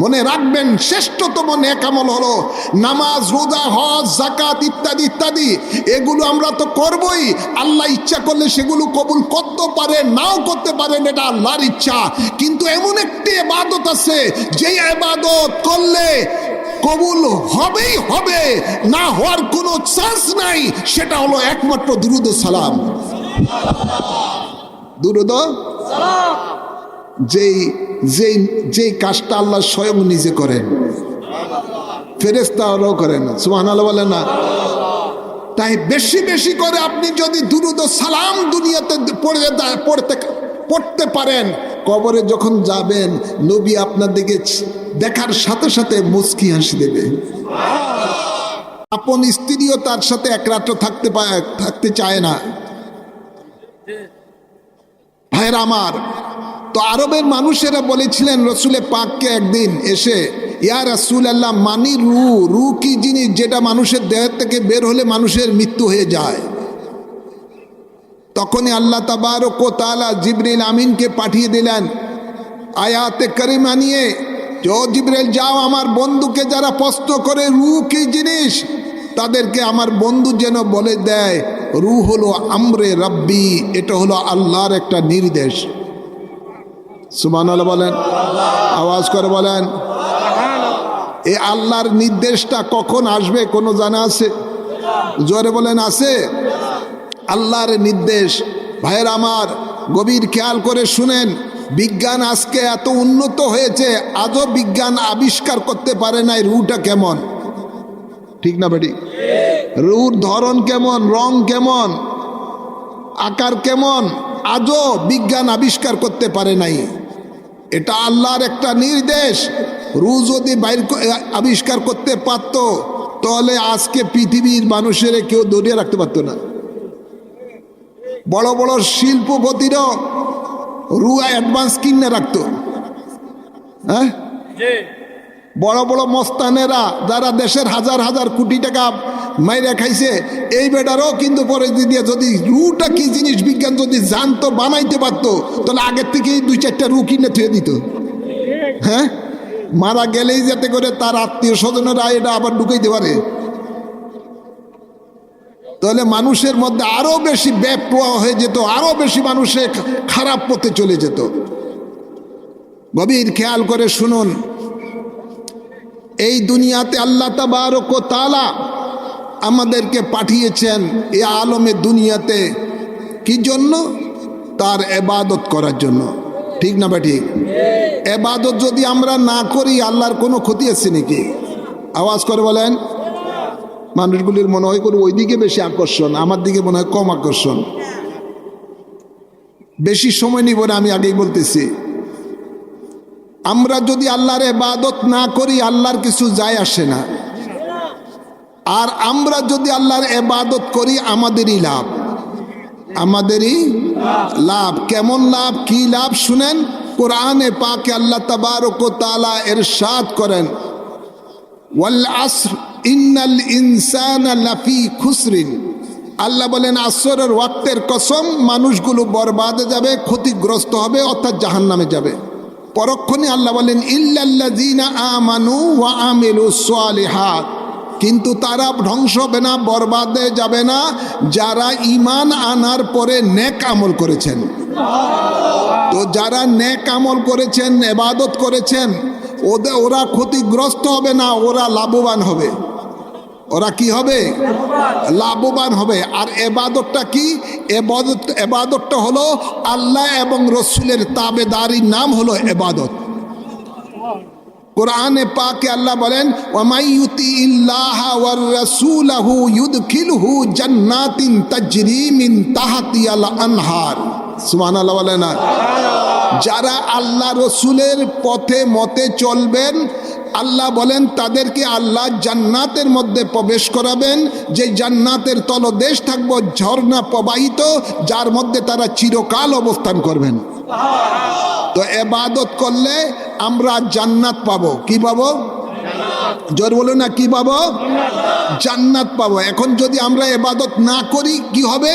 মনে রাখবেন, শ্রেষ্ঠতম নেকামল হলো নামাজ, রোজা, হজ জাকাত ইত্যাদি ইত্যাদি। এগুলো আমরা তো করবই। আল্লাহ ইচ্ছা করলে সেগুলো কবুল করতে পারে, নাও করতে পারেন, এটা আল্লাহর ইচ্ছা। কিন্তু এমন একটি এবাদত আছে, যেই এবাদত করলে কবুল হবেই হবে, না হওয়ার কোনো চান্স নাই, সেটা হলো একমাত্র দুরুদ সালাম। দুরুদ যেই যেই যেই কাজটা আল্লাহ স্বয়ং নিজে করেন। ফেরেস্তারাও করেন সুহান আল্লাহ বলে না। তাই বেশি বেশি করে আপনি যদি দুরুদ সালাম দুনিয়াতে পড়ে পড়তে পড়তে পারেন, কবরে যখন যাবেন, নবী আপনার দিকে দেখার সাথে সাথে মুস্কি হাসি দেবে। আপন স্ত্রীও তার সাথে একরাত্র থাকতে থাকতে চায় না। ভাইয়ের আমার তো আরবের মানুষেরা বলেছিলেন রসুলে পাককে একদিন এসে, ইয়া রাসুল আল্লাহ মানি রু রু কি জিনিস যেটা মানুষের দেহ থেকে বের হলে মানুষের মৃত্যু হয়ে যায়? তখনই আল্লাহ তাবারক ও তালা জিবরিল আমিনকে পাঠিয়ে দিলেন, আয়াতে করিমা নিয়ে যো জিবরেল, যাও আমার বন্ধুকে যারা প্রশ্ন করে রু কি জিনিস, তাদেরকে আমার বন্ধু যেন বলে দেয়, রু হলো আমরে রব্বি, এটা হলো আল্লাহর একটা নির্দেশ। সুমান বলেন। আওয়াজ করে বলেন। এই আল্লাহর নির্দেশটা কখন আসবে কোনো জানা আছে? জোরে বলেন আছে? আল্লাহর নির্দেশ। ভাইয়ের আমার গভীর খেয়াল করে শুনেন। বিজ্ঞান আজকে এত উন্নত হয়েছে আজও বিজ্ঞান আবিষ্কার করতে পারে নাই রুটা কেমন? ঠিক না বেটি? রুর ধরন কেমন রং কেমন আকার কেমন আজও বিজ্ঞান আবিষ্কার করতে পারে নাই। এটা আল্লাহর একটা নির্দেশ। রু যদি বাইর আবিষ্কার করতে পারত তাহলে আজকে পৃথিবীর মানুষের কেউ দরিয়ে রাখতে পারতো না। বড় বড় শিল্পপতিরও রু অ্যাডভান্স কিনে রাখতো। হ্যাঁ? বড় বড় মস্তানেরা যারা দেশের হাজার হাজার কোটি টাকা মাইরে খাইছে, এই বেটারও কিন্তু পরে দিয়ে যদি রুটা কি জিনিস বিজ্ঞান যদি জানতো, বানাইতে পারতো, তাহলে আগের থেকেই দুই চারটা রু কিনে থুয়ে দিত। হ্যাঁ? মারা গেলেই যাতে করে তার আত্মীয় স্বজনেরা এটা আবার ঢুকাইতে পারে। তাহলে মানুষের মধ্যে আরও বেশি ব্যাপ প্রবাহ হয়ে যেত, আরও বেশি মানুষে খারাপ পথে চলে যেত। গভীর খেয়াল করে শুনুন, এই দুনিয়াতে আল্লাহ তালা আমাদেরকে পাঠিয়েছেন এ আলমে দুনিয়াতে। কি জন্য? তার এবাদত করার জন্য। ঠিক না বা এবাদত যদি আমরা না করি, আল্লাহর কোনো ক্ষতি আছে নাকি? আওয়াজ করে বলেন। মানুষগুলির মনে হয় করে ওইদিকে বেশি আকর্ষণ, আমার দিকে মনে হয় কম আকর্ষণ। বেশি সময় নিব না, আমি আগেই বলতেছি। আমরা যদি আল্লাহর এবাদত না করি, আল্লাহর কিছু যায় আসে না। আর আমরা যদি আল্লাহর এবাদত করি, আমাদেরই লাভ। আমাদেরই লাভ। কেমন লাভ? কি লাভ? শুনেন, কোরআনে পাকে আল্লাহ তাবারক তালা তাআলা এরশাদ করেন, ওয়াল আসর, ইন্নাল ইনসানা লাফি খুসরিন। আল্লাহ বলেন, আসরের ওয়াক্তের কসম, মানুষগুলো বরবাদে যাবে, ক্ষতিগ্রস্ত হবে, অর্থাৎ জাহান্নামে যাবে। পরক্ষণে আল্লাহ বলেন, ইল্লাল্লাযীনা আমানু ওয়া আমিলু সালিহাত। কিন্তু তারা ধ্বংস হবে না, বরবাদে যাবে না। যারা ইমান আনার পরে নেক আমল করেছেন। তো যারা নেক আমল করেছেন, এবাদত করেছেন ওদের ওরা ক্ষতিগ্রস্ত হবে না, ওরা লাভবান হবে। ওরা কি হবে? লাভবান হবে। আর এবাদতটা কি? এবাদত, এবাদতটা হলো আল্লাহ এবং রসুলের তাবেদারির নাম হলো এবাদত। কোরআনে পাকে আল্লাহ বলেন ওমাইয়ুতি ইল্লাহ ওয়ার রাসূলাহু ইউদখিলহু জান্নাতিন তাজরি মিন তাহতিয়াল আনহার। সুবহানাল্লাহ বলেন যারা আল্লাহ রসুলের পথে মতে চলবেন আল্লাহ বলেন, তাদেরকে আল্লাহ জান্নাতের মধ্যে প্রবেশ করাবেন। যে জান্নাতের তলদেশ থাকব, ঝর্ণা প্রবাহিত, যার মধ্যে তারা চিরকাল অবস্থান করবেন। তো এবাদত করলে আমরা জান্নাত পাবো। কি পাবো? জোর বলো না, কি পাবো? জান্নাত পাবো। এখন যদি আমরা এবাদত না করি, কি হবে?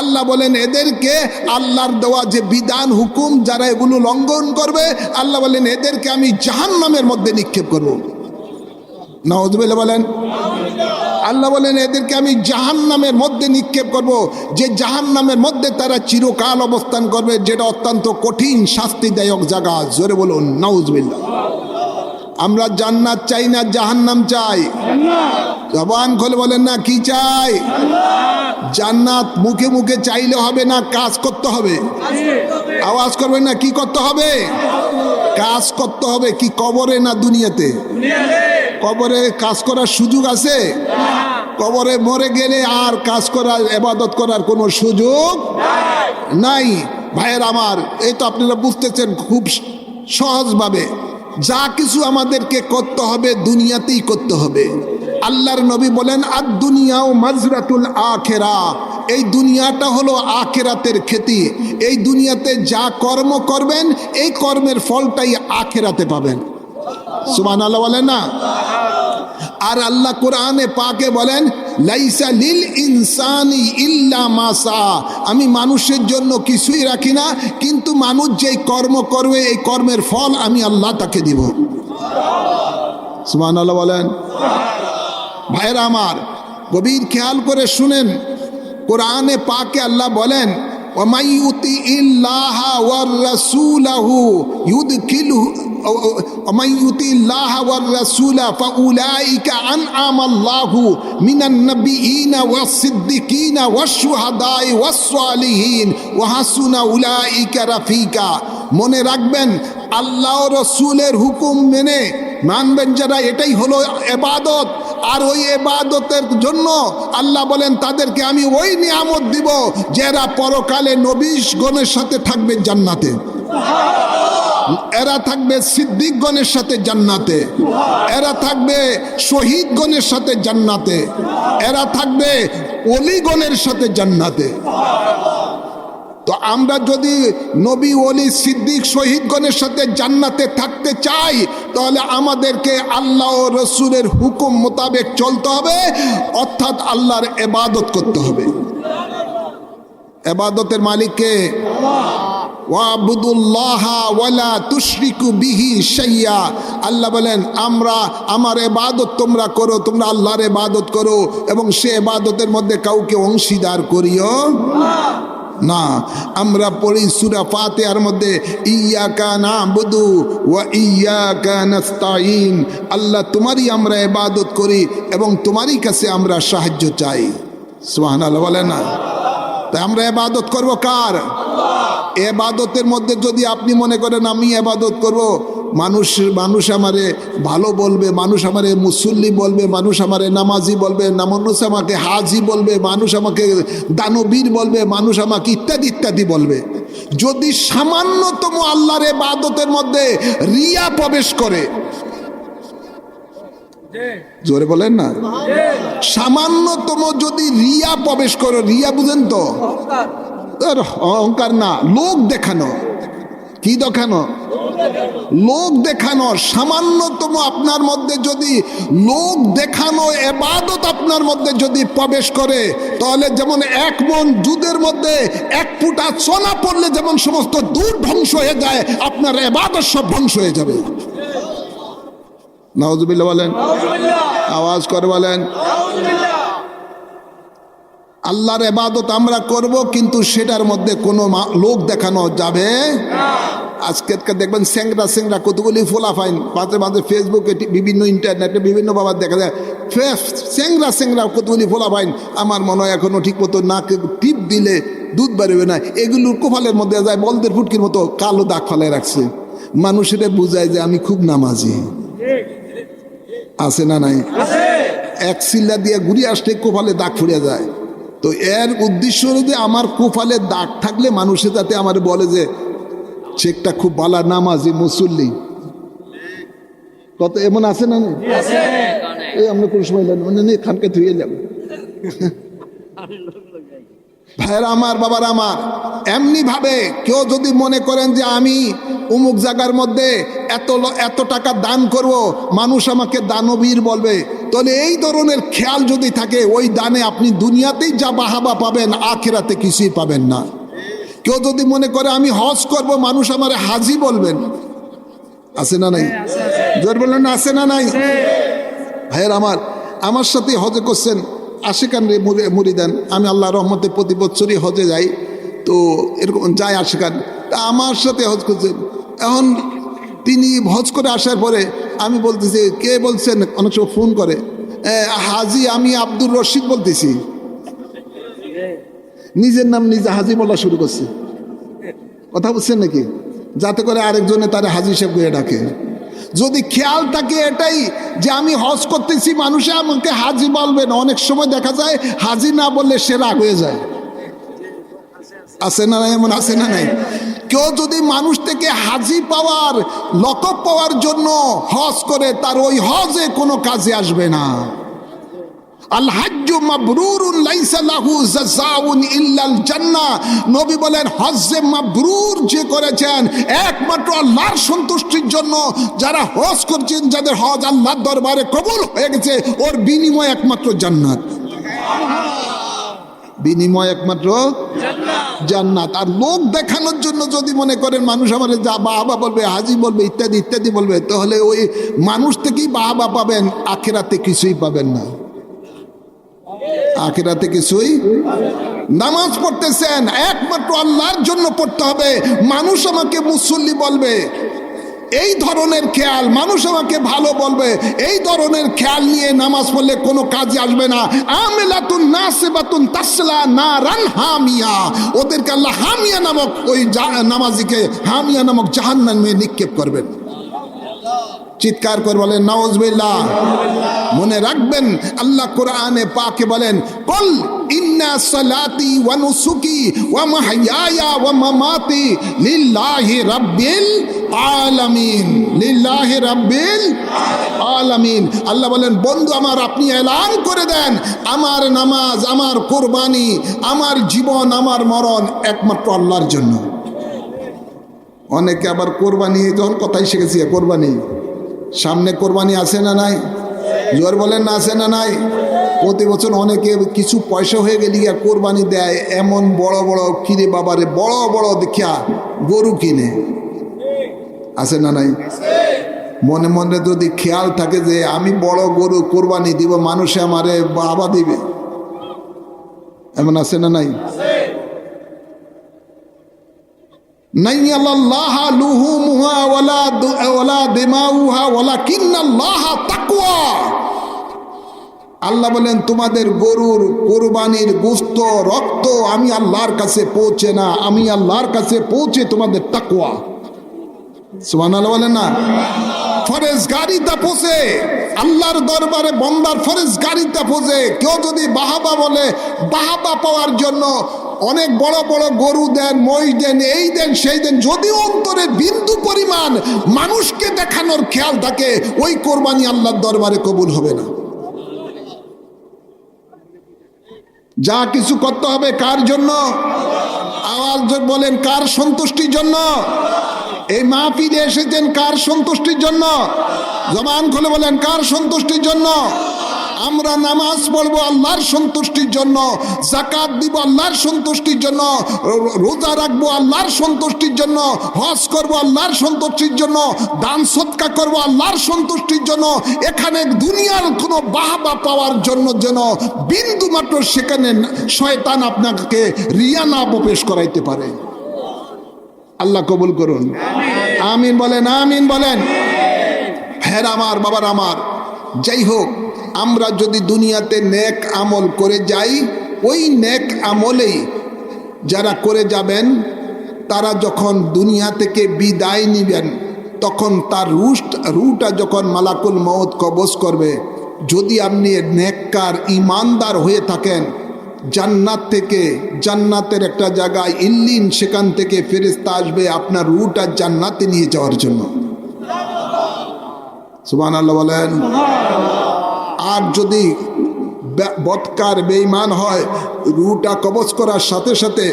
আল্লাহ বলেন, এদেরকে আল্লাহর দেওয়া যে বিধান, হুকুম, যারা এগুলো লঙ্ঘন করবে, আল্লাহ বলেন, এদেরকে আমি জাহান্নামের মধ্যে নিক্ষেপ করব। নওয়াজবিল্লা বলেন, আল্লাহ বলেন, এদেরকে আমি জাহান্নামের মধ্যে নিক্ষেপ করব, যে জাহান্নামের মধ্যে তারা চিরকাল অবস্থান করবে, যেটা অত্যন্ত কঠিন, শাস্তিদায়ক জায়গা। জোরে বলুন নওয়াজবিল্লা আমরা জান্নাত চাই না, জাহান্নাম চাই। জবান খোলে বলেন না, কি চাই? জান্নাত মুখে মুখে চাইলে হবে না, কাজ করতে হবে। আওয়াজ করবে না, কি করতে হবে? কাজ করতে হবে কি কবরে না দুনিয়াতে? কবরে কাজ করার সুযোগ আছে? কবরে মরে গেলে আর কাজ করার, এবাদত করার কোনো সুযোগ নাই। ভাইয়ের আমার, এই তো আপনারা বুঝতেছেন খুব সহজভাবে। যা কিছু আমাদেরকে করতে হবে, দুনিয়াতেই করতে হবে। আল্লাহর নবী বলেন আর দুনিয়াও মাজরাতুল আখেরা। এই দুনিয়াটা হলো আখেরাতের খেতি এই দুনিয়াতে যা কর্ম করবেন, এই কর্মের ফলটাই আখেরাতে পাবেন। সুমান আল্লাহ বলেন না? আর আল্লাহ কোরআনে পাকে বলেন লাইসা লিল ইনসানি ইল্লা মাসা আমি মানুষের জন্য কিছুই রাখি না, কিন্তু মানুষ যেই কর্ম করবে, এই কর্মের ফল আমি আল্লাহ তাকে দিব। সুমান আল্লাহ বলেন। ভাইরা আমার, গভীর খেয়াল করে শুনেন। কোরআনে পাকে আল্লাহ বলেন ومن يطع الله والرسوله يدخله ومن يطع الله والرسول فاولئك انعم الله من النبيين والصديقين والشهداء والصالحين وحسن اولئك رفيقا মনে রাখবেন আল্লাহ রসুলের হুকুম মেনে মানবেন যারা এটাই হলো এবাদত আর ওই এবাদতের জন্য আল্লাহ বলেন, তাদেরকে আমি ওই নিয়ামত দিব যারা পরকালে নবীশ গণের সাথে থাকবে জান্নাতে। এরা থাকবে সিদ্দিকগণের সাথে জান্নাতে। এরা থাকবে শহীদগণের সাথে জান্নাতে। এরা থাকবে অলিগণের সাথে জান্নাতে। তো আমরা যদি নবী অলি সিদ্দিক শহীদগণের সাথে জান্নাতে থাকতে চাই, তাহলে আমাদেরকে আল্লাহ ও রসুলের হুকুম মোতাবেক চলতে হবে, অর্থাৎ আল্লাহর এবাদত করতে হবে। এবাদতের মালিককে আল্লাহ বলেন, আমরা আমার এবাদত তোমরা করো, তোমরা আল্লাহর এবাদত করো এবং সে এবাদতের মধ্যে কাউকে অংশীদার করিও না, আমরা পড়ি সুরা ফাতেহার মধ্যে, ইয়াকা না বুধু ওয়া ইয়াকা নাস্তাইন আল্লাহ তোমারই আমরা ইবাদত করি এবং তোমারই কাছে আমরা সাহায্য চাই। সুবহানাল্লাহ বলে না? তাই আমরা এবাদত করব কার? এবাদতের মধ্যে যদি আপনি মনে করেন, আমি এবাদত করব মানুষ মানুষ আমারে ভালো বলবে মানুষ আমারে মুসল্লি বলবে মানুষ আমারে নামাজি বলবে মানুষ আমাকে হাজি বলবে মানুষ আমাকে দানবীর বলবে মানুষ আমাকে ইত্যাদি ইত্যাদি বলবে। যদি সামান্যতম আল্লাহর এবাদতের মধ্যে রিয়া প্রবেশ করে জোরে বলেন না সামান্যতম যদি রিয়া প্রবেশ করো রিয়া বুঝেন তো? অহংকার না লোক দেখানো কি দেখানো? লোক দেখানো সামান্যতম আপনার মধ্যে যদি লোক দেখানো এবাদত আপনার মধ্যে যদি প্রবেশ করে তাহলে যেমন এক মন দুধের মধ্যে এক ফুটা সোনা পড়লে যেমন সমস্ত দুধ ধ্বংস হয়ে যায় আপনার এবাদত সব ধ্বংস হয়ে যাবে। নওয়াজবিল্লা বলেন। আওয়াজ করে বলেন। আল্লাহর এবাদত আমরা করব কিন্তু সেটার মধ্যে কোনো লোক দেখানো যাবে? আজকে দেখবেন স্যাংরা স্যাংরা কতগুলি ফোলা ফাইন মাঝে মাঝে ফেসবুকে বিভিন্ন ইন্টারনেটে বিভিন্ন বাবা দেখা যায়। স্যাংরা স্যাংরা কতগুলি ফোলা ফাইন আমার মনে হয় এখনও ঠিক মতো নাকে টিপ দিলে দুধ বেরোবে না। এগুলোর কোফালের মধ্যে যায় বলদের ফুটকির মতো কালো দাগ ফালে রাখছে। মানুষের বুঝায় যে আমি খুব নামাজি। আছে না নাই? এক সিল্লা দিয়ে ঘুরিয়ে আসলে কোফালে দাগ ফুরিয়ে যায়। তো এর উদ্দেশ্য হলো যে আমার কোফালে দাগ থাকলে মানুষের তাতে আমার বলে যে চেকটা খুব বালা নামাজি মুসল্লি। কত এমন আছে না? এই আমরা কোনো সময় জানি মানে নেই খানকে ধুয়ে যাব ভাইয়ের আমার, বাবার আমার এমনি ভাবে কেউ যদি মনে করেন যে আমি উমুক জায়গার মধ্যে এত এত টাকা দান করব, মানুষ আমাকে দানবীর বলবে। তাহলে এই ধরনের খেয়াল যদি থাকে, ওই দানে আপনি দুনিয়াতেই যা বাহাবা পাবেন, আখেরাতে কিছুই পাবেন না। কেউ যদি মনে করে আমি হজ করব, মানুষ আমার হাজি বলবেন। আছে না নাই? জোর বললেন, আছে না নাই? ভাইয়ের আমার আমার সাথে হজে করছেন। আশিকান মুরি- মুরিদান আমি আল্লাহ রহমতে প্রতি বছরই হজে যাই তো এরকম যায় আশিকান। তা আমার সাথে হজ করছেন এখন তিনি হজ করে আসার পরে আমি বলতেছি কে বলছেন? অনেক সময় ফোন করে। "এ, হাজি আমি আব্দুর রশিদ বলতেছি। নিজের নাম নিজে হাজি বলা শুরু করছে। কথা বুঝছেন নাকি? যাতে করে আরেকজনে তার হাজি সাহেব করে ডাকে। যদি খেয়াল থাকে এটাই যে আমি হজ করতেছি, মানুষে আমাকে হাজি বলবে না। অনেক সময় দেখা যায়, হাজি না বললে সে রাগ হয়ে যায়। আছে না নাই? এমন আছে না নাই? কেউ যদি মানুষ থেকে হাজি পাওয়ার লক পাওয়ার জন্য হজ করে, তার ওই হজে কোনো কাজে আসবে না। নবী বলেন, হজ্জে করেছেন, একমাত্র আল্লাহর সন্তুষ্টির জন্য যারা হজ করছেন, যাদের হজ আল্লাহর দরবারে হয়ে গেছে, ওর একমাত্র জান্নাত। বিনিময় একমাত্র জান্নাত। আর লোক দেখানোর জন্য যদি মনে করেন, মানুষ আমার যা বাবা বলবে, হাজি বলবে, ইত্যাদি ইত্যাদি বলবে, তাহলে ওই মানুষ থেকেই বাবা পাবেন, আখেরাতে কিছুই পাবেন না। আখেরাতে কিছুই নামাজ পড়তেছেন। একমাত্র আল্লাহর জন্য পড়তে হবে। মানুষ আমাকে মুসল্লি বলবে। এই ধরনের খেয়াল মানুষ আমাকে ভালো বলবে। এই ধরনের খেয়াল নিয়ে নামাজ পড়লে কোনো কাজে আসবে না। আমেলাতুন নাসিবাতুন তাসলা নারান হামিয়া। ওদেরকে আল্লাহ হামিয়া নামক ওই নামাজিকে হামিয়া নামক জাহান্নামে নিক্ষেপ করবেন। চিৎকার করে বলেন নওয়াজবিল্লাহ মনে রাখবেন, আল্লাহ কোরআনে পাকে বলেন, কল ইন্না সালাতি ওয়া নুসুকি ওয়া মাহইয়ায়া ওয়া মামাতি লিল্লাহি রাব্বিল আলামিন। লিল্লাহি রাব্বিল আলামিন। আল্লাহ বলেন, বন্ধু আমার, আপনি এলান করে দেন, আমার নামাজ, আমার কোরবানি, আমার জীবন, আমার মরণ একমাত্র আল্লাহর জন্য। অনেকে আবার কোরবানি যখন কথাই শিখেছি, কোরবানি। সামনে কোরবানি আছে না নাই? জোর বলেন না আছে না নাই? প্রতি বছর অনেকে কিছু পয়সা হয়ে গেলে গিয়া কোরবানি দেয়, এমন বড় বড়, কিরে বাবারে, বড় বড় দেখিয়া গরু কিনে। আছে না নাই? মনে মনে যদি খেয়াল থাকে যে আমি বড় গরু কোরবানি দিব, মানুষে আমারে বাবা দিবে। এমন আছে না নাই? আল্লাহ বলেন, তোমাদের গরুর কোরবানির গোস্ত, রক্ত আমি আল্লাহর কাছে পৌঁছে না, আমি আল্লাহর কাছে পৌঁছে তোমাদের তাকুয়া সুমান আল্লাহ বলেন না? ফরেজ গাড়িতে পৌঁছে আল্লাহর দরবারে বন্দার ফরেজ গাড়িতে পৌঁছে কেউ যদি বাহাবা বলে, বাহাবা পাওয়ার জন্য অনেক বড় বড় গরু দেন, মহিষ দেন, এই দেন, সেই দেন, যদি অন্তরে বিন্দু পরিমাণ মানুষকে দেখানোর খেয়াল থাকে, ওই কোরবানি আল্লাহর দরবারে কবুল হবে না। যা কিছু করতে হবে কার জন্য? আওয়াজ বলেন, কার সন্তুষ্টির জন্য? এই মাহফিলে এসেছেন কার সন্তুষ্টির জন্য? জবান খুলে বলেন, কার সন্তুষ্টির জন্য? আমরা নামাজ পড়ব আল্লাহর সন্তুষ্টির জন্য জাকাত দিব আল্লাহর সন্তুষ্টির জন্য রোজা রাখব আল্লাহর সন্তুষ্টির জন্য, হজ করব আল্লাহর সন্তুষ্টির জন্য, দান সৎকা করব আল্লাহর সন্তুষ্টির জন্য, এখানে দুনিয়ার কোনো বাহাবা পাওয়ার জন্য যেন বিন্দু মাত্র সেখানে শয়তান আপনাকে রিয়া না প্রবেশ করাইতে পারে। আল্লাহ কবুল করুন। আমিন বলেন আমিন বলেন। হ্যাঁ আমার, বাবার আমার। যাই হোক, আমরা যদি দুনিয়াতে নেক আমল করে যাই, ওই নেক আমলেই যারা করে যাবেন, তারা যখন দুনিয়া থেকে বিদায় নিবেন, তখন তার রুষ্ট রুটা যখন মালাকুল মৌত কবজ করবে। যদি আপনি নেককার, ইমানদার হয়ে থাকেন জান্নাত থেকে, জান্নাতের একটা জায়গায় ইল্লিন সেখান থেকে ফেরেস্তা আসবে আপনার রুটা জান্নাতে নিয়ে যাওয়ার জন্য। সুবান আল্লাহ বলেন। আর যদি বৎকার বেইমান হয়, রুটা কবচ করার সাথে সাথে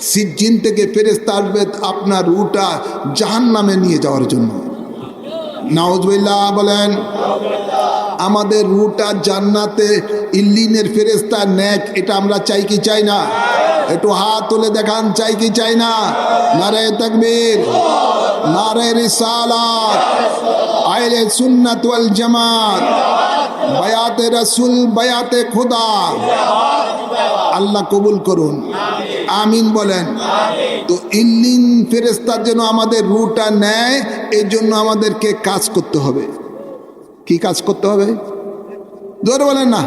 সিজ্জিন থেকে ফেরেস্তা আসবে আপনার রুটা জাহান নামে নিয়ে যাওয়ার জন্য। নাউজবিল্লাহ বলেন। আমাদের রুটা জান্নাতে ইল্লিনের ফেরেস্তা ন্যাক এটা আমরা চাই কি চাই না? একটু হাত তুলে দেখান, চাই কি চাই না? নারে তাকবীর, নারে রিসালাত, আইলে সুন্নাত ওয়াল জামাত, বায়াতে রাসূল, বায়াতে খোদা। আল্লাহ কবুল করুন। আমিন বলেন। তো ইল্লিন ফেরেস্তার জন্য আমাদের রুটা নেয় এই জন্য আমাদেরকে কাজ করতে হবে। কি কাজ করতে হবে? জোরে বলেন না।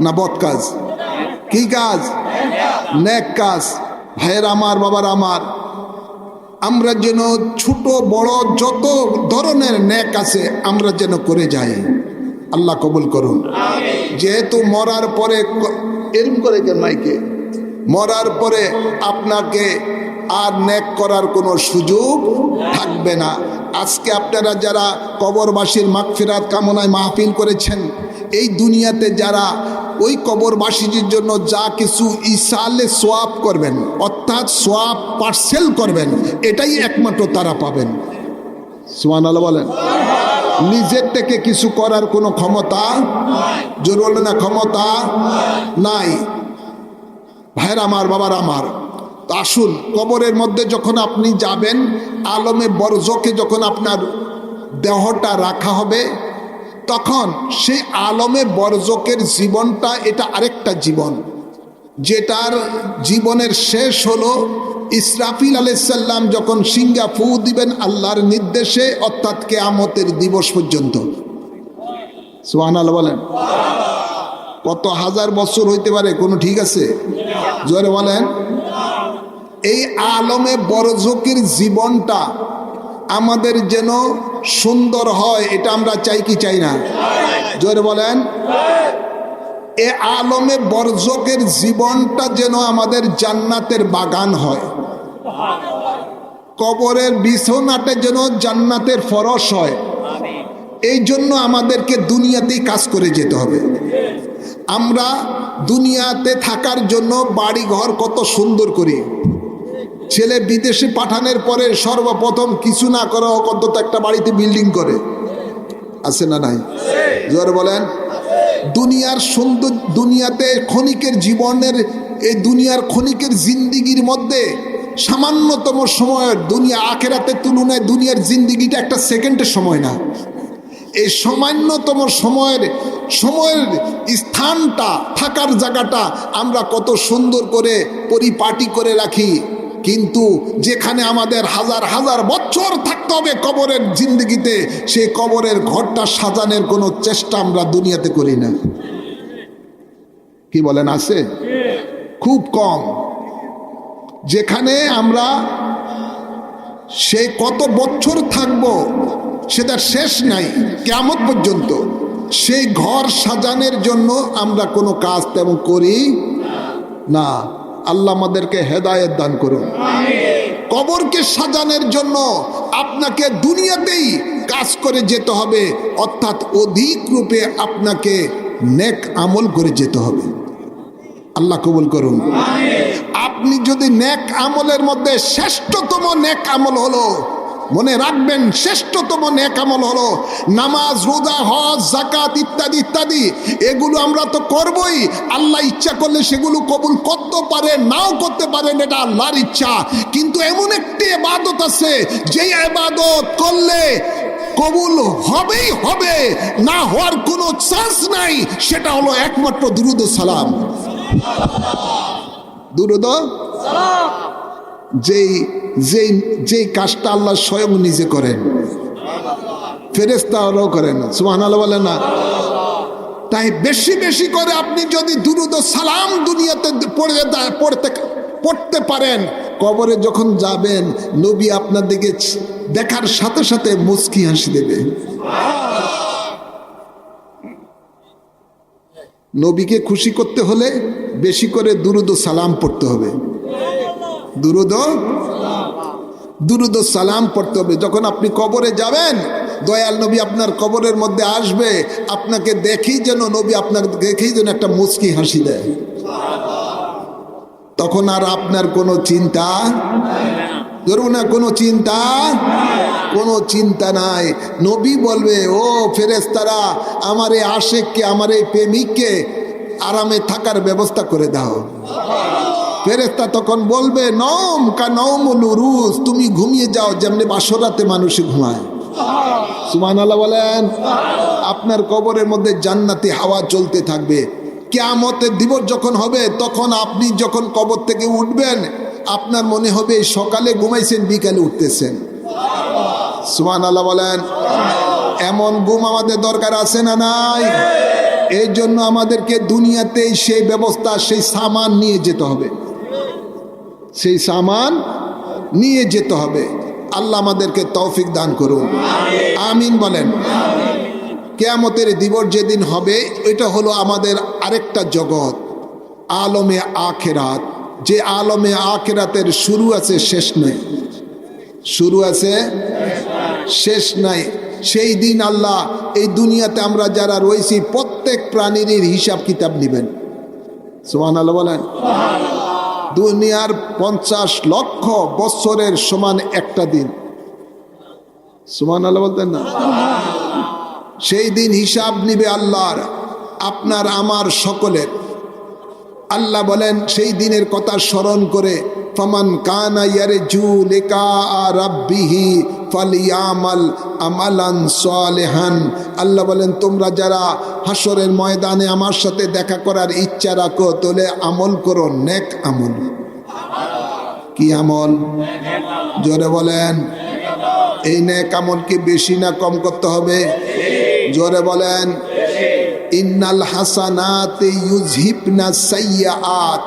না, বদ কাজ। কি কাজ? নেক কাজ। ভাইয়ের আমার, বাবার আমার। আমরা যেন ছোট, বড়, যত ধরনের নেক আছে, আমরা যেন করে যাই। আল্লাহ কবুল করুন। যেহেতু মরার পরে এরম করে কেন মাইকে। মরার পরে আপনাকে আর নেক করার কোনো সুযোগ থাকবে না। আজকে আপনারা যারা কবরবাসীর মাগফিরাত কামনায় মাহফিল করেছেন, এই দুনিয়াতে যারা ওই কবরবাসীদের জন্য যা কিছু ইসালে সোয়াব করবেন, অর্থাৎ সোয়াব পার্সেল করবেন, এটাই একমাত্র তারা পাবেন। সুমান আল্লাহ বলেন। নিজের থেকে কিছু করার কোনো ক্ষমতা জোর না, ক্ষমতা নাই। ভাইয়ের আমার, বাবার আমার। আসুন কবরের মধ্যে যখন আপনি যাবেন, আলমে বরজকে যখন আপনার দেহটা রাখা হবে, তখন সেই আলমে বরজকের জীবনটা এটা আরেকটা জীবন। যেটার জীবনের শেষ হলো ইসরাফিল আলাইসাল্লাম যখন সিঙ্গা ফু দিবেন আল্লাহর নির্দেশে, অর্থাৎ কেয়ামতের দিবস পর্যন্ত। সোহান আল্লাহ বলেন। কত হাজার বছর হইতে পারে, কোনো ঠিক আছে? জোরে বলেন। এই আলমে বরজকের জীবনটা আমাদের যেন সুন্দর হয়, এটা আমরা চাই কি চাই না? জোরে বলেন। এ আলমে বরজকের জীবনটা যেন আমাদের জান্নাতের বাগান হয়। কবরের বিছনাটা যেন জান্নাতের ফরস হয়। এই জন্য আমাদেরকে দুনিয়াতেই কাজ করে যেতে হবে। আমরা দুনিয়াতে থাকার জন্য বাড়ি ঘর কত সুন্দর করি। ছেলে বিদেশে পাঠানোর পরে সর্বপ্রথম কিছু না করা হোক একটা বাড়িতে বিল্ডিং করে। আছে না নাই? জোর বলেন। দুনিয়ার সুন্দর দুনিয়াতে ক্ষণিকের জীবনের, এই দুনিয়ার ক্ষণিকের জিন্দিগির মধ্যে সামান্যতম সময়ের দুনিয়া আখেরাতের তুলনায় দুনিয়ার জিন্দিগিটা একটা সেকেন্ডের সময় না। এই সামান্যতম সময়ের সময়ের স্থানটা, থাকার জায়গাটা আমরা কত সুন্দর করে পরিপাটি করে রাখি। কিন্তু যেখানে আমাদের হাজার হাজার বছর থাকতে হবে কবরের জিন্দগিতে, সেই কবরের ঘরটা সাজানোর কোনো চেষ্টা আমরা দুনিয়াতে করি না। কি বলেন, আছে? খুব কম। যেখানে আমরা সে কত বছর থাকব, সেটা শেষ নাই কেমন পর্যন্ত। সেই ঘর সাজানোর জন্য আমরা কোনো কাজ তেমন করি না। আল্লাহ আমাদেরকে হেদায়ত দান করুন। কবরকে সাজানোর জন্য আপনাকে দুনিয়াতেই কাজ করে যেতে হবে অর্থাৎ অধিক রূপে আপনাকে নেক আমল করে যেতে হবে। আল্লাহ কবুল করুন। আপনি যদি নেক আমলের মধ্যে শ্রেষ্ঠতম নেক আমল হলো মনে রাখবেন, শ্রেষ্ঠতম নেক আমল হলো নামাজ, রোজা, হজ জাকাত ইত্যাদি ইত্যাদি। এগুলো আমরা তো করবই। আল্লাহ ইচ্ছা করলে সেগুলো কবুল করতে পারে, নাও করতে পারেন, এটা আল্লাহর ইচ্ছা। কিন্তু এমন একটি এবাদত আছে, যেই এবাদত করলে কবুল হবেই হবে, না হওয়ার কোনো চান্স নাই, সেটা হলো একমাত্র দুরুদ সালাম। দুরুদ যেই যেই যেই কাজটা আল্লাহ স্বয়ং নিজে করেন। ফেরেস্তারাও করেন সুহান আল্লাহ বলেন না। তাই বেশি বেশি করে আপনি যদি দুরুদ সালাম দুনিয়াতে পড়ে পড়তে পড়তে পারেন, কবরে যখন যাবেন, নবী আপনার দিকে দেখার সাথে সাথে মুস্কি হাসি দেবে। নবীকে খুশি করতে হলে বেশি করে দুরুদ সালাম পড়তে হবে। দুরুদ দুরুদ সালাম পড়তে হবে। যখন আপনি কবরে যাবেন, দয়াল নবী আপনার কবরের মধ্যে আসবে, আপনাকে দেখেই যেন নবী আপনার দেখেই যেন একটা মুচকি হাসি দেয়। তখন আর আপনার কোনো চিন্তা ধরুন না, কোনো চিন্তা কোনো চিন্তা নাই। নবী বলবে, ও ফেরেস্তারা আমার এই আশেককে, আমার এই প্রেমিককে আরামে থাকার ব্যবস্থা করে দাও। ফেরেস্তা তখন বলবে নম কা নমুল উরুস তুমি ঘুমিয়ে যাও যেমনি বাসরাতে মানুষ ঘুমায়। সুমান আল্লাহ বলেন আপনার কবরের মধ্যে জান্নাতি হাওয়া চলতে থাকবে। কেয়ামতের দিবস যখন হবে তখন আপনি যখন কবর থেকে উঠবেন আপনার মনে হবে সকালে ঘুমাইছেন বিকালে উঠতেছেন। সুমান আল্লাহ বলেন এমন ঘুম আমাদের দরকার আছে না নাই? এই জন্য আমাদেরকে দুনিয়াতেই সেই ব্যবস্থা সেই সামান নিয়ে যেতে হবে। সেই সামান নিয়ে যেতে হবে। আল্লাহ আমাদেরকে তৌফিক দান করুন। আমিন বলেন। কেয়ামতের দিবস যেদিন হবে, এটা হলো আমাদের আরেকটা জগৎ, আলমে আখেরাত। যে আলমে আখেরাতের শুরু আছে, শেষ নেই। শুরু আছে, শেষ নাই। সেই দিন আল্লাহ এই দুনিয়াতে আমরা যারা রয়েছি, প্রত্যেক প্রাণীর হিসাব কিতাব নেবেন। সোহান আল্লাহ বলেন। দুনিয়ার পঞ্চাশ লক্ষ বছরের সমান একটা দিন। সুমান আল্লাহ বলতেন না? সেই দিন হিসাব নিবে আল্লাহর, আপনার, আমার, সকলের। আল্লাহ বলেন, সেই দিনের কথা স্মরণ করে, ফমান কানা ইয়ারে জু লেকা রাব্বিহি ফালিয়ামাল আমালান সালেহান। আল্লাহ বলেন, তোমরা যারা হাসরের ময়দানে আমার সাথে দেখা করার ইচ্ছা রাখো, তাহলে আমল করো, নেক আমল। কি আমল? জোরে বলেন। এই নেক আমল কি বেশি না কম করতে হবে? জোরে বলেন। ইন্নাল হাসানাত ইউজহিবনা সাইয়াআত।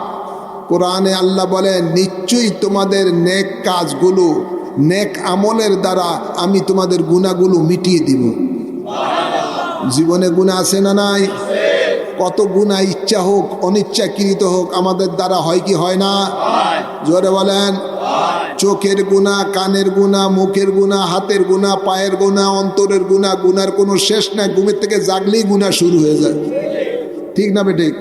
কোরআনে আল্লাহ বলেন, নিশ্চয়ই তোমাদের নেক কাজগুলো নেক আমলের দ্বারা আমি তোমাদের গুণাগুলো মিটিয়ে দিব। জীবনে গুণা আছে না নাই? কত গুণা ইচ্ছা হোক, অনিচ্ছাকৃত হোক, আমাদের দ্বারা হয় কি হয় না? জোরে বলেন। চোখের গুণা, কানের গুণা, মুখের গুণা, হাতের গুণা, পায়ের গুণা, অন্তরের গুণা গুনার কোনো শেষ নাই, ঘুমের থেকে জাগলেই গুণা শুরু হয়ে যায়। ঠিক না বেঠিক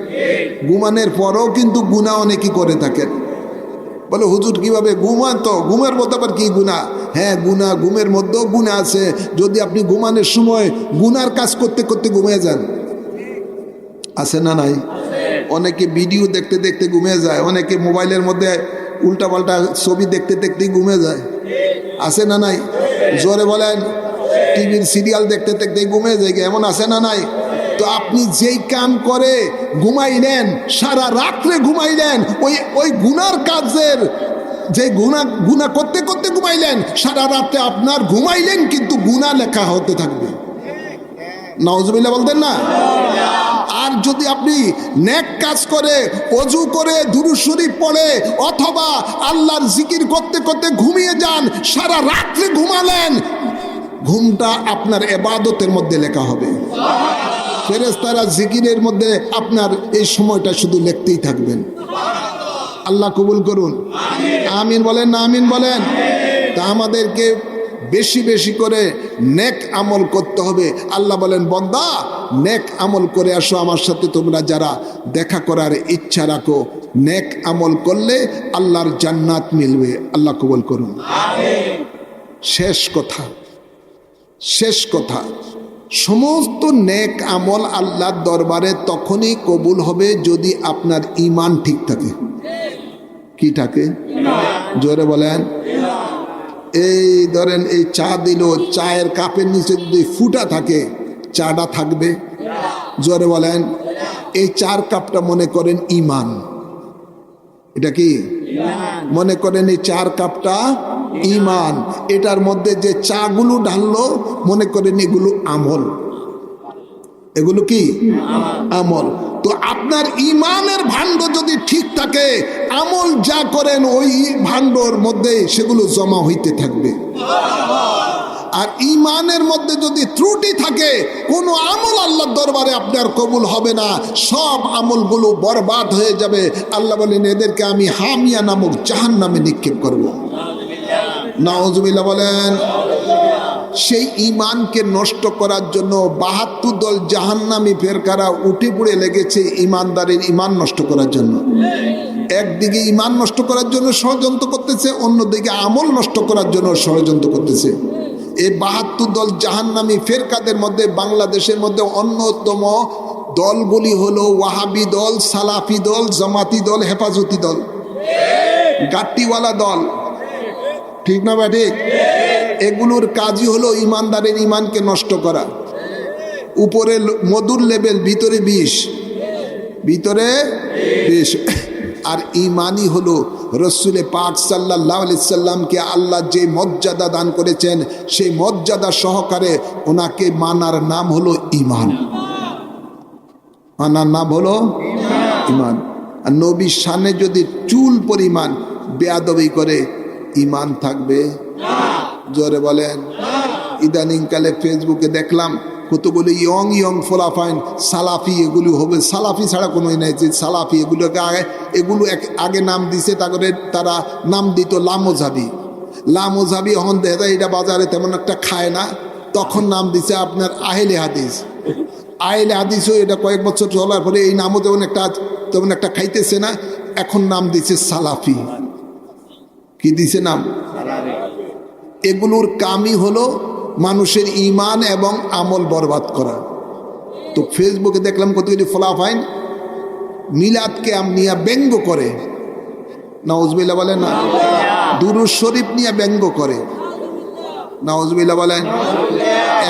ঘুমানোর পরেও কিন্তু গুণা অনেকেই করে থাকেন। বলে, হুজুর, কীভাবে ঘুমান তো? ঘুমের মধ্যে আবার কী গুণা হ্যাঁ গুণা ঘুমের মধ্যেও গুণা আছে। যদি আপনি ঘুমানোর সময় গুনার কাজ করতে করতে ঘুমিয়ে যান। আছে না নাই? অনেকে ভিডিও দেখতে দেখতে ঘুমিয়ে যায়। অনেকে মোবাইলের মধ্যে উল্টাপাল্টা ছবি দেখতে, দেখতেই ঘুমিয়ে যায়। আছে না নাই? জোরে বলেন। টিভির সিরিয়াল দেখতে, দেখতেই ঘুমিয়ে যায়। এমন আছে না নাই? তো আপনি যেই কাম করে ঘুমাইলেন, সারা রাত্রে ঘুমাইলেন। ওই ওই গুনার কাজের যে গুণা গুণা করতে করতে ঘুমাইলেন, সারা রাত্রে আপনার ঘুমাইলেন, কিন্তু গুণা লেখা হতে থাকবে। নওয়াজবিল্লা বলতেন না? আর যদি আপনি নেক কাজ করে, অজু করে দুরুশরীফ পড়ে, অথবা আল্লাহর জিকির করতে করতে ঘুমিয়ে যান, সারা রাত্রে ঘুমালেন, ঘুমটা আপনার এবাদতের মধ্যে লেখা হবে। ফেরেস্তারা জিকিরের মধ্যে আপনার এই সময়টা শুধু লিখতেই থাকবেন। আল্লাহ কবুল করুন। আমিন বলেন না আমিন বলেন? তা আমাদেরকে বেশি বেশি করে নেক আমল করতে হবে। আল্লাহ বলেন বন্দা নেক আমল করে আসো আমার সাথে। তোমরা যারা দেখা করার ইচ্ছা রাখো নেক আমল করলে আল্লাহর জান্নাত মিলবে। আল্লাহ কবুল করুন। শেষ কথা শেষ কথা। সমস্ত নেক আমল আল্লাহর দরবারে তখনই কবুল হবে যদি আপনার ইমান ঠিক থাকে। কি থাকে? জোরে বলেন। এই ধরেন এই চা দিল চায়ের কাপের নিচে যদি ফুটা থাকে চাটা থাকবে। জোরে বলেন। এই চার কাপটা মনে করেন ইমান এটা কি? মনে করেন এই চার কাপটা ইমান, এটার মধ্যে যে চাগুলো ঢাললো, মনে করেন এগুলো আমল। এগুলো কি? আমল। তো আপনার ইমানের ভাণ্ড যদি ঠিক থাকে, আমল যা করেন ওই ভাণ্ডর মধ্যে সেগুলো জমা হইতে থাকবে। আর ইমানের মধ্যে যদি ত্রুটি থাকে, কোনো আমল আল্লাহর দরবারে আপনার কবুল হবে না। সব আমলগুলো বরবাদ হয়ে যাবে। আল্লাহ বলেন, এদেরকে আমি হামিয়া নামক জাহান নামে নিক্ষেপ করব। নাওজবিল্লা বলেন, সেই ইমানকে নষ্ট করার জন্য বাহাত্তর দল জাহান্নামি ফেরকারা উঠে পড়ে লেগেছে ইমানদারের ইমান নষ্ট করার জন্য। একদিকে ইমান নষ্ট করার জন্য ষড়যন্ত্র করতেছে, অন্যদিকে আমল নষ্ট করার জন্য ষড়যন্ত্র করতেছে। এই বাহাত্তর দল জাহান্নামি ফেরকাদের মধ্যে, বাংলাদেশের মধ্যে অন্যতম দলগুলি হলো ওয়াহাবি দল, সালাফি দল, জামাতি দল, হেফাজতি দল। গাট্টিওয়ালা দল ঠিক না বা ঠিক? এগুলোর কাজই হলো ইমানদারের ইমানকে নষ্ট করা। উপরে মধুর লেবেল, ভিতরে বিষ। ভিতরে বিষ। আর ইমানই হলো রসুলে পাক সাল্লাহ সাল্লামকে আল্লাহ যে মর্যাদা দান করেছেন, সেই মর্যাদা সহকারে ওনাকে মানার নাম হলো ইমান। মানার নাম হলো ইমান। আর নবীর সামনে যদি চুল পরিমাণ বেয়াদবি করে ইমান থাকবে? জোরে বলেন। ইদানিংকালে ফেসবুকে দেখলাম কতগুলো ইয়ং ইয়ং ফোলাফাইন সালাফি এগুলো হবে। সালাফি ছাড়া কোনো নাই। যে সালাফি এগুলোকে আগে এগুলো এক- আগে নাম দিছে তারপরে তারা নাম দিত লামোজাবি। লামোজাবি এখন দেখা যায় এটা বাজারে তেমন একটা খায় না। তখন নাম দিছে আপনার আহেলে হাদিস। আইলে হাদিসও এটা কয়েক বছর চলার পরে এই নামও তেমন একটা তেমন একটা খাইতেছে না। এখন নাম দিছে সালাফি। কি দিছে নাম? এগুলোর কামই হলো মানুষের ইমান এবং আমল বরবাদ করা। তো ফেসবুকে দেখলাম কতগুলি ফলাফাইন। মিলাদকে নিয়ে ব্যঙ্গ করে। নওয়াজবিল্লা বলেন না। দুরুজ শরীফ নিয়ে ব্যঙ্গ করে। নওয়াজবিল্লা বলেন,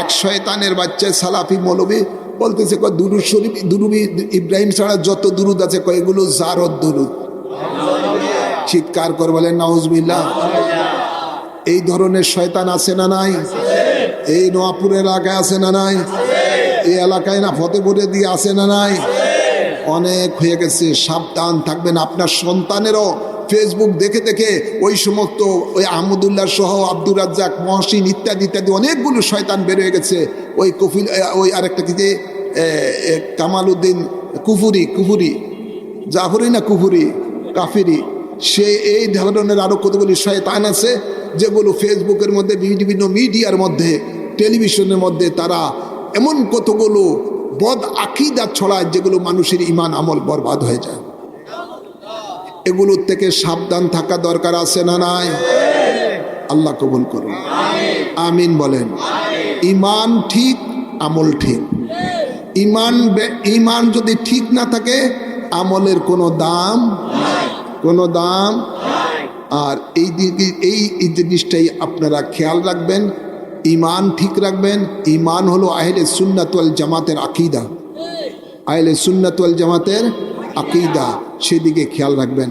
এক শয়তানের বাচ্চা সালাফি মৌলবী বলতেছে, কয় দুরুদ শরীফ দুরুবি ইব্রাহিম ছাড়া যত দুরুদ আছে, কয় এগুলো জারদ দুরুদ। চিৎকার করে বলেন নওয়াজবিল্লা এই ধরনের শয়তান আছে না নাই? এই নোয়াপুর এলাকায় আছে না নাই? এই এলাকায় না ফতেপুরে দিয়ে আছে না নাই? অনেক হয়ে গেছে সাবধান থাকবেন। আপনার সন্তানেরও ফেসবুক দেখে দেখে ওই সমস্ত ওই আহমদুল্লাহ সহ আব্দুর রাজ্জাক মহসিন ইত্যাদি ইত্যাদি অনেকগুলো শয়তান বের হয়ে গেছে। ওই কফিল ওই আরেকটা কি যে কামাল উদ্দিন কুফুরি কুফুরি। জাফরি না কুফুরি? কাফিরি। সে এই ধরনের আরও কতগুলি শয়তান আছে, যেগুলো ফেসবুকের মধ্যে, বিভিন্ন মিডিয়ার মধ্যে, টেলিভিশনের মধ্যে তারা এমন কতগুলো বদ আকিদা ছড়ায় যেগুলো মানুষের ইমান আমল বরবাদ হয়ে যায়। এগুলোর থেকে সাবধান থাকা দরকার আছে না নাই? আল্লাহ কবুল করুন। আমিন বলেন। ইমান ঠিক, আমল ঠিক। ইমান ইমান যদি ঠিক না থাকে, আমলের কোনো দাম কোনো দাম? আর এই দিকে এই জিনিসটাই আপনারা খেয়াল রাখবেন ইমান ঠিক রাখবেন। ইমান হলো আহলে সুন্নাতল জামাতের আকিদা। আহলে সুন্নাতল জামাতের আকিদা, সেদিকে খেয়াল রাখবেন।